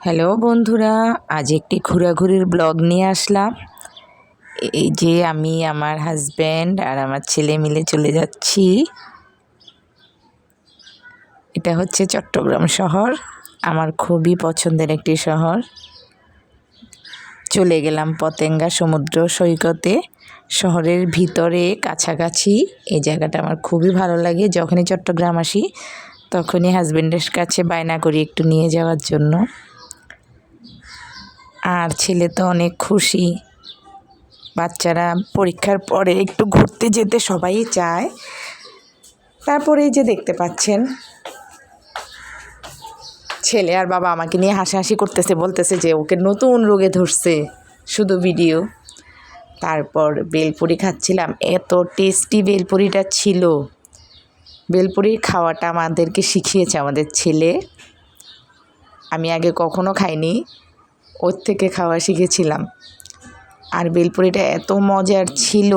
Hello বন্ধুরা, আজ একটি ঘোরাঘুরির ব্লগ নিয়ে আসলাম। এই যে আমি, আমার হাজব্যান্ড আর আমার ছেলে মিলে চলে যাচ্ছি। এটা হচ্ছে চট্টগ্রাম শহর, আমার খুবই পছন্দের একটি শহর। চলে গেলাম পতেঙ্গা সমুদ্র সৈকতে, শহরের ভিতরে কাছাকাছি। এই জায়গাটা আমার খুবই ভালো লাগে, যখনই চট্টগ্রাম আসি, তখনই হাজব্যান্ডের কাছে বায়না করি একটু নিয়ে যাওয়ার জন্য। আর ছেলে তো অনেক খুশি। বাচ্চারা পরীক্ষার পরে একটু ঘুরতে যেতে সবাই চায়। তারপরে যে দেখতে পাচ্ছেন, ছেলে আর বাবা আমাকে নিয়ে হাসাহাসি করতেছে, বলতেছে যে ওকে নতুন রোগে ধরছে শুধু ভিডিও। তারপর বেলপুরি খাচ্ছিলাম, এত টেস্টি বেলপুরিটা ছিল। বেলপুরি খাওয়াটা আমাদেরকে শিখিয়েছে আমাদের ছেলে। আমি আগে কখনো খাইনি। ওর থেকে খাওয়া শিখেছিলাম। আর বেলপুরিটা এত মজার ছিল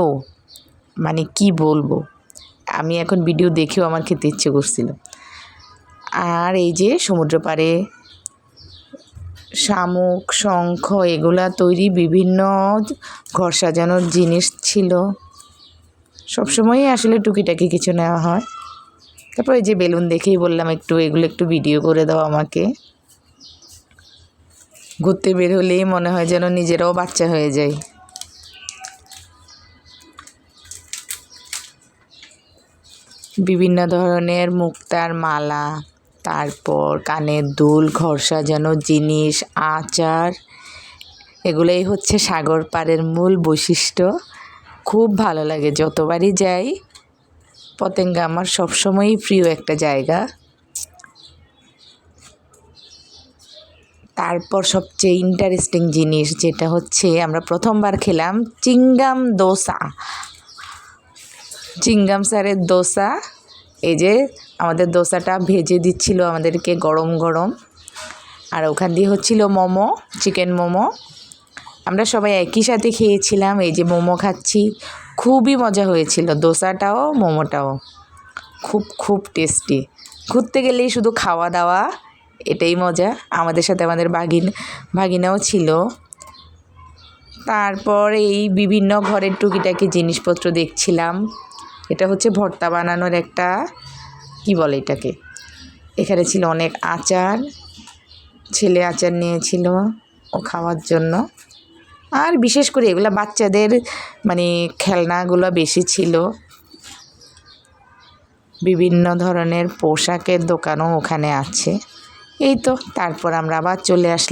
মানে কি বলব? আমি এখন ভিডিও দেখেও আমার খেতে ইচ্ছে করছিল। আর এই যে সমুদ্র পাড়ে শামুক, শঙ্খ, এগুলা তৈরি বিভিন্ন ঘর সাজানোর জিনিস ছিল। সবসময়ই আসলে টুকিটাকি কিছু নেওয়া হয়। তারপর এই যে বেলুন দেখেই বললাম, একটু এগুলো একটু ভিডিও করে দাও আমাকে। ঘুরতে বের হলেই মনে হয় যেন নিজেরাও বাচ্চা হয়ে যায়। বিভিন্ন ধরনের মুক্তার মালা, তারপর কানের দুল, ঘর সাজানো জিনিস, আচার, এগুলোই হচ্ছে সাগর পাড়ের মূল বৈশিষ্ট্য। খুব ভালো লাগে, যতবারই যাই, পতেঙ্গা আমার সবসময়ই প্রিয় একটা জায়গা। তারপর সবচেয়ে ইন্টারেস্টিং জিনিস যেটা হচ্ছে, আমরা প্রথমবার খেলাম চিঙ্গাম দোসা। চিঙ্গাম স্যারের দোসা, এই যে আমাদের দোসাটা ভেজে দিচ্ছিল আমাদেরকে গরম গরম। আর ওখান দিয়ে হচ্ছিল মোমো, চিকেন মোমো। আমরা সবাই একই সাথে খেয়েছিলাম, এই যে মোমো খাচ্ছি। খুবই মজা হয়েছিল দোসাটাও, মোমোটাও। খুব খুব টেস্টি ঘুরতে গেলেই শুধু খাওয়া দাওয়া এটাই মজা। আমাদের সাথে আমাদের ভাগিন ভাগিনাও ছিল। তারপর এই বিভিন্ন ঘরের টুকিটাকি জিনিসপত্র দেখছিলাম। এটা হচ্ছে ভর্তা বানানোর একটা, কি বলে এটাকে? এখানে ছিল অনেক আচার, ছেলে আচার নিয়েছিল ও খাওয়ার জন্য। আর বিশেষ করে এগুলো বাচ্চাদের মানে খেলনাগুলো বেশি ছিল। বিভিন্ন ধরনের পোশাকের দোকানও ওখানে আছে। এই তো তারপর আমরা আবার চলে আসলাম।